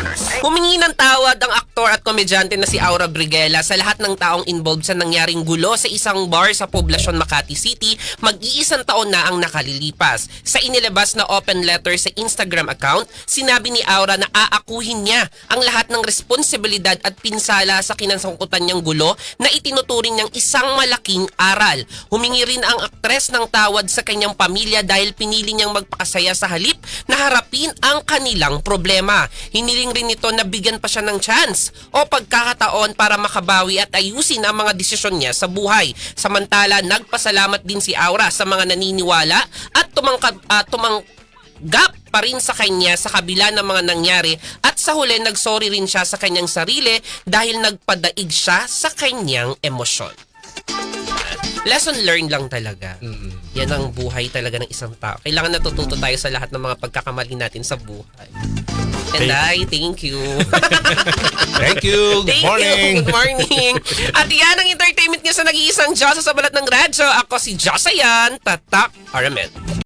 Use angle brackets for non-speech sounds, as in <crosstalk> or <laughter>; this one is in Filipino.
Standard. Humingi ng tawad ang aktor at komedyante na si Aura Briguela sa lahat ng taong involved sa nangyaring gulo sa isang bar sa poblasyon Makati City mag-iisang taon na ang nakalilipas. Sa inilabas na open letter sa Instagram account, sinabi ni Aura na aakuhin niya ang lahat ng responsibilidad at pinsala sa kinansangkutan niyang gulo na itinuturing niyang isang malaking aral. Humingi rin ang aktres ng tawad sa kanyang pamilya dahil pinili niyang magpakasaya sa halip na harapin ang kanilang problema. Hiniling rin nito na bigyan pa siya ng chance o pagkakataon para makabawi at ayusin ang mga desisyon niya sa buhay. Samantala, nagpasalamat din si Aura sa mga naniniwala at tumangkad, ah, tumanggap pa rin sa kanya sa kabila ng mga nangyari at sa huli nagsorry rin siya sa kanyang sarili dahil nagpadaig siya sa kanyang emosyon. Lesson learned lang talaga. Yan ang buhay talaga ng isang tao. Kailangan natututo tayo sa lahat ng mga pagkakamali natin sa buhay. And I thank you. <laughs> Thank you. Good Thank morning. you. Good morning. At yan ang entertainment niya sa nag-iisang Diyosa sa balat ng radyo. Ako si Josayan Tatak Aramen.